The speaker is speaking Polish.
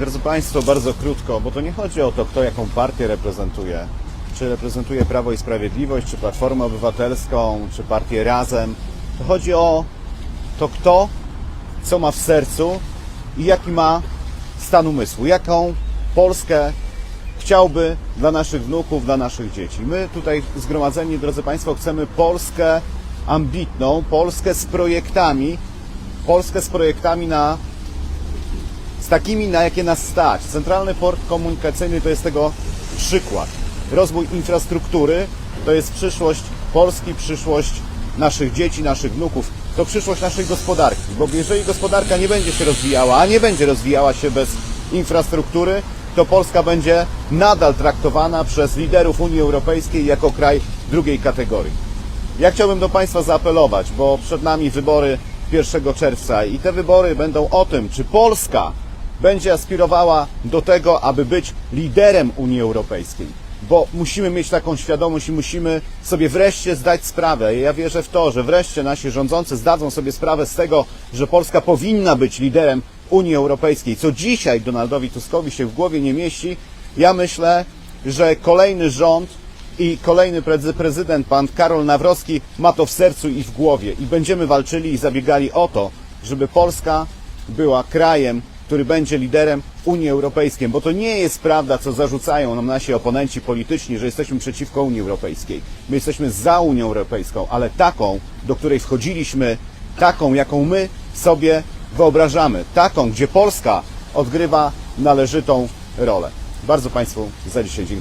Drodzy Państwo, bardzo krótko, bo to nie chodzi o to, kto jaką partię reprezentuje. Czy reprezentuje Prawo i Sprawiedliwość, czy Platformę Obywatelską, czy partię Razem. To chodzi o to, kto co ma w sercu i jaki ma stan umysłu, jaką Polskę chciałby dla naszych wnuków, dla naszych dzieci. My tutaj zgromadzeni, drodzy Państwo, chcemy Polskę ambitną, Polskę z projektami, Polskę z projektami na takimi, na jakie nas stać. Centralny Port Komunikacyjny to jest tego przykład. Rozwój infrastruktury to jest przyszłość Polski, przyszłość naszych dzieci, naszych wnuków. To przyszłość naszej gospodarki, bo jeżeli gospodarka nie będzie się rozwijała, a nie będzie rozwijała się bez infrastruktury, to Polska będzie nadal traktowana przez liderów Unii Europejskiej jako kraj drugiej kategorii. Ja chciałbym do Państwa zaapelować, bo przed nami wybory 1 czerwca i te wybory będą o tym, czy Polska będzie aspirowała do tego, aby być liderem Unii Europejskiej. Bo musimy mieć taką świadomość i musimy sobie wreszcie zdać sprawę. Ja wierzę w to, że wreszcie nasi rządzący zdadzą sobie sprawę z tego, że Polska powinna być liderem Unii Europejskiej. Co dzisiaj Donaldowi Tuskowi się w głowie nie mieści, ja myślę, że kolejny rząd i kolejny prezy- prezydent, pan Karol Nawrocki, ma to w sercu i w głowie. I będziemy walczyli i zabiegali o to, żeby Polska była krajem, który będzie liderem Unii Europejskiej. Bo to nie jest prawda, co zarzucają nam nasi oponenci polityczni, że jesteśmy przeciwko Unii Europejskiej. My jesteśmy za Unią Europejską, ale taką, do której wchodziliśmy, taką, jaką my sobie wyobrażamy. Taką, gdzie Polska odgrywa należytą rolę. Bardzo Państwu za dzisiaj dziękuję.